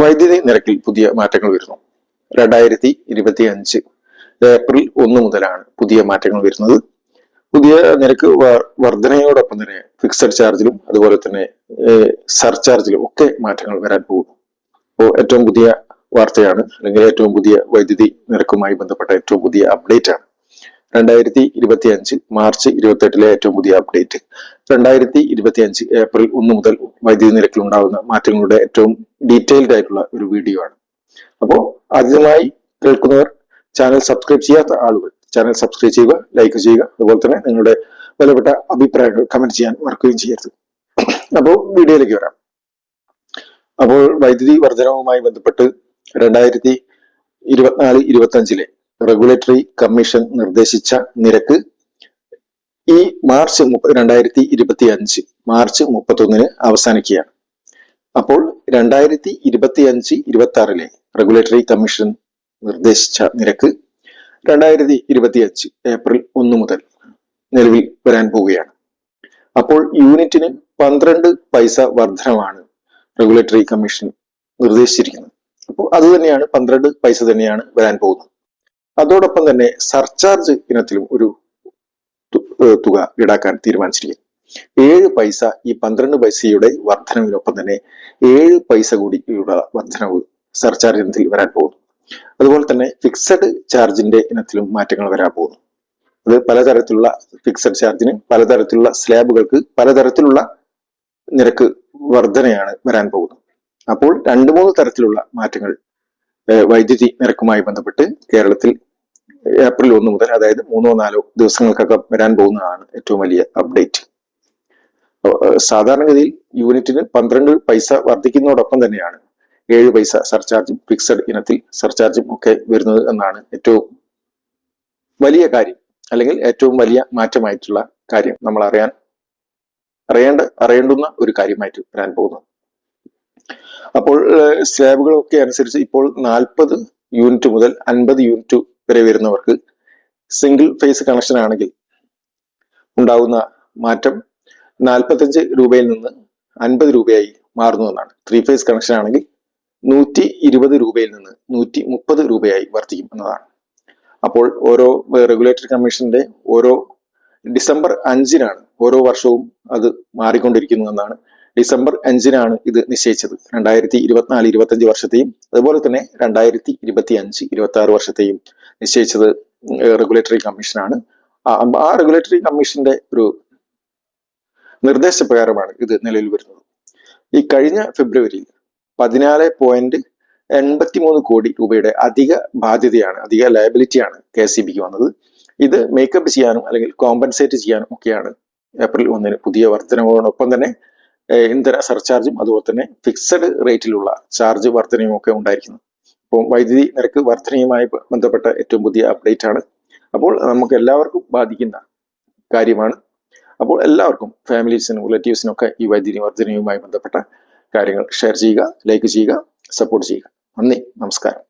വൈദ്യുതി നിരക്കിൽ പുതിയ മാറ്റങ്ങൾ വരുന്നു. രണ്ടായിരത്തി ഇരുപത്തി അഞ്ച് ഏപ്രിൽ ഒന്ന് മുതലാണ് പുതിയ മാറ്റങ്ങൾ വരുന്നത്. പുതിയ നിരക്ക് വർധനയോടൊപ്പം തന്നെ ഫിക്സഡ് ചാർജിലും അതുപോലെ തന്നെ സർചാർജിലും ഒക്കെ മാറ്റങ്ങൾ വരാൻ പോകുന്നു. അപ്പോൾ ഏറ്റവും പുതിയ വാർത്തയാണ് അല്ലെങ്കിൽ ഏറ്റവും പുതിയ വൈദ്യുതി നിരക്കുമായി ബന്ധപ്പെട്ട ഏറ്റവും പുതിയ അപ്ഡേറ്റ് ആണ്. രണ്ടായിരത്തി ഇരുപത്തി അഞ്ച് മാർച്ച് ഇരുപത്തി എട്ടിലെ ഏറ്റവും പുതിയ അപ്ഡേറ്റ്. രണ്ടായിരത്തി ഇരുപത്തി അഞ്ച് ഏപ്രിൽ ഒന്ന് മുതൽ വൈദ്യുതി നിരക്കിൽ ഉണ്ടാകുന്ന മാറ്റങ്ങളുടെ ഏറ്റവും ഡീറ്റെയിൽഡ് ആയിട്ടുള്ള ഒരു വീഡിയോ ആണ്. അപ്പോൾ ആദ്യമായി കേൾക്കുന്നവർ ചാനൽ സബ്സ്ക്രൈബ് ചെയ്യാത്ത ആളുകൾ ചാനൽ സബ്സ്ക്രൈബ് ചെയ്യുക ലൈക്ക് ചെയ്യുക അതുപോലെ തന്നെ നിങ്ങളുടെ വിലപ്പെട്ട അഭിപ്രായങ്ങൾ കമന്റ് ചെയ്യാൻ മറക്കുകയും ചെയ്യരുത്. അപ്പോൾ വീഡിയോയിലേക്ക് വരാം. അപ്പോൾ വൈദ്യുതി വർധനവുമായി ബന്ധപ്പെട്ട് രണ്ടായിരത്തി ഇരുപത്തിനാല് ഇരുപത്തി അഞ്ചിലെ റെഗുലേറ്ററി കമ്മീഷൻ നിർദ്ദേശിച്ച നിരക്ക് ഈ മാർച്ച് രണ്ടായിരത്തി ഇരുപത്തി അഞ്ച് മാർച്ച് മുപ്പത്തൊന്നിന് അവസാനിക്കുകയാണ്. അപ്പോൾ രണ്ടായിരത്തി ഇരുപത്തി അഞ്ച് ഇരുപത്തി ആറിലെ റെഗുലേറ്ററി കമ്മീഷൻ നിർദ്ദേശിച്ച നിരക്ക് രണ്ടായിരത്തി ഇരുപത്തി അഞ്ച് ഏപ്രിൽ ഒന്ന് മുതൽ നിലവിൽ വരാൻ പോവുകയാണ്. അപ്പോൾ യൂണിറ്റിന് പന്ത്രണ്ട് പൈസ വർധനമാണ് റെഗുലേറ്ററി കമ്മീഷൻ നിർദ്ദേശിച്ചിരിക്കുന്നത്. അപ്പോൾ അത് തന്നെയാണ് പന്ത്രണ്ട് പൈസ തന്നെയാണ് വരാൻ പോകുന്നത്. അതോടൊപ്പം തന്നെ സർചാർജ് ഇനത്തിലും ഒരു തുക ഈടാക്കാൻ തീരുമാനിച്ചിരിക്കുന്നു. ഏഴ് പൈസ ഈ പന്ത്രണ്ട് പൈസയുടെ വർധനവിനൊപ്പം തന്നെ ഏഴ് പൈസ കൂടിയുള്ള വർധനവ് സർചാർജ് ഇനത്തിൽ വരാൻ പോകുന്നു. അതുപോലെ തന്നെ ഫിക്സഡ് ചാർജിന്റെ ഇനത്തിലും മാറ്റങ്ങൾ വരാൻ പോകുന്നു. അത് പലതരത്തിലുള്ള ഫിക്സഡ് ചാർജിന് പലതരത്തിലുള്ള സ്ലാബുകൾക്ക് പലതരത്തിലുള്ള നിരക്ക് വർധനയാണ് വരാൻ പോകുന്നത്. അപ്പോൾ രണ്ട് മൂന്ന് തരത്തിലുള്ള മാറ്റങ്ങൾ വൈദ്യുതി നിരക്കുമായി ബന്ധപ്പെട്ട് കേരളത്തിൽ ഏപ്രിൽ ഒന്ന് മുതൽ അതായത് മൂന്നോ നാലോ ദിവസങ്ങൾക്കൊക്കെ വരാൻ പോകുന്നതാണ് ഏറ്റവും വലിയ അപ്ഡേറ്റ് സാധാരണഗതിയിൽ യൂണിറ്റിന് പന്ത്രണ്ട് പൈസ വർദ്ധിക്കുന്നതോടൊപ്പം തന്നെയാണ് ഏഴ് പൈസ സർചാർജും ഫിക്സഡ് ഇനത്തിൽ സർചാർജും ഒക്കെ വരുന്നത് എന്നാണ് ഏറ്റവും വലിയ കാര്യം. അല്ലെങ്കിൽ ഏറ്റവും വലിയ മാറ്റമായിട്ടുള്ള കാര്യം നമ്മൾ അറിയാൻ അറിയേണ്ട അറിയേണ്ടുന്ന ഒരു കാര്യമായിട്ട് വരാൻ പോകുന്നത്. അപ്പോൾ സ്ലാബുകളൊക്കെ അനുസരിച്ച് ഇപ്പോൾ നാൽപ്പത് യൂണിറ്റ് മുതൽ അൻപത് യൂണിറ്റ് വരെ വരുന്നവർക്ക് സിംഗിൾ ഫേസ് കണക്ഷൻ ആണെങ്കിൽ ഉണ്ടാകുന്ന മാറ്റം നാൽപ്പത്തഞ്ച് രൂപയിൽ നിന്ന് അൻപത് രൂപയായി മാറുന്നു എന്നാണ്. ത്രീ ഫേസ് കണക്ഷൻ ആണെങ്കിൽ നൂറ്റി ഇരുപത് രൂപയിൽ നിന്ന് നൂറ്റി മുപ്പത് രൂപയായി വർദ്ധിക്കും എന്നതാണ്. അപ്പോൾ ഓരോ റെഗുലേറ്ററി കമ്മീഷന്റെ ഓരോ ഡിസംബർ അഞ്ചിനാണ് ഓരോ വർഷവും അത് മാറിക്കൊണ്ടിരിക്കുന്നു എന്നാണ് ഡിസംബർ അഞ്ചിനാണ് ഇത് നിശ്ചയിച്ചത്. രണ്ടായിരത്തി ഇരുപത്തിനാല് ഇരുപത്തഞ്ച് വർഷത്തെയും അതുപോലെ തന്നെ രണ്ടായിരത്തി ഇരുപത്തി അഞ്ച് ഇരുപത്തി ആറ് വർഷത്തെയും നിശ്ചയിച്ചത് റെഗുലേറ്ററി കമ്മീഷനാണ് ആ റെഗുലേറ്ററി കമ്മീഷന്റെ ഒരു നിർദ്ദേശപ്രകാരമാണ് ഇത് നിലവിൽ വരുന്നത്. ഈ കഴിഞ്ഞ ഫെബ്രുവരി പതിനാല് പോയിന്റ് എൺപത്തിമൂന്ന് കോടി രൂപയുടെ അധിക ബാധ്യതയാണ് അധിക ലയബിലിറ്റിയാണ് കെ സി ബിക്ക് വന്നത്. ഇത് മേക്കപ്പ് ചെയ്യാനും അല്ലെങ്കിൽ കോമ്പൻസേറ്റ് ചെയ്യാനും ഒക്കെയാണ് ഏപ്രിൽ ഒന്നിന് പുതിയ വർധനവോടൊപ്പം തന്നെ ഇന്ധന സർചാർജും അതുപോലെ തന്നെ ഫിക്സഡ് റേറ്റിലുള്ള ചാർജ് വർധനയും ഒക്കെ ഉണ്ടായിരിക്കുന്നത് അപ്പോൾ വൈദ്യുതി നിരക്ക് വർധനയുമായി ബന്ധപ്പെട്ട ഏറ്റവും പുതിയ അപ്ഡേറ്റ് ആണ്. അപ്പോൾ നമുക്ക് എല്ലാവർക്കും ബാധിക്കുന്ന കാര്യമാണ്. അപ്പോൾ എല്ലാവർക്കും ഫാമിലീസിനും റിലേറ്റീവ്സിനും ഒക്കെ ഈ വൈദ്യുതി വർധനയുമായി ബന്ധപ്പെട്ട കാര്യങ്ങൾ ഷെയർ ചെയ്യുക ലൈക്ക് ചെയ്യുക സപ്പോർട്ട് ചെയ്യുക. നന്ദി നമസ്കാരം.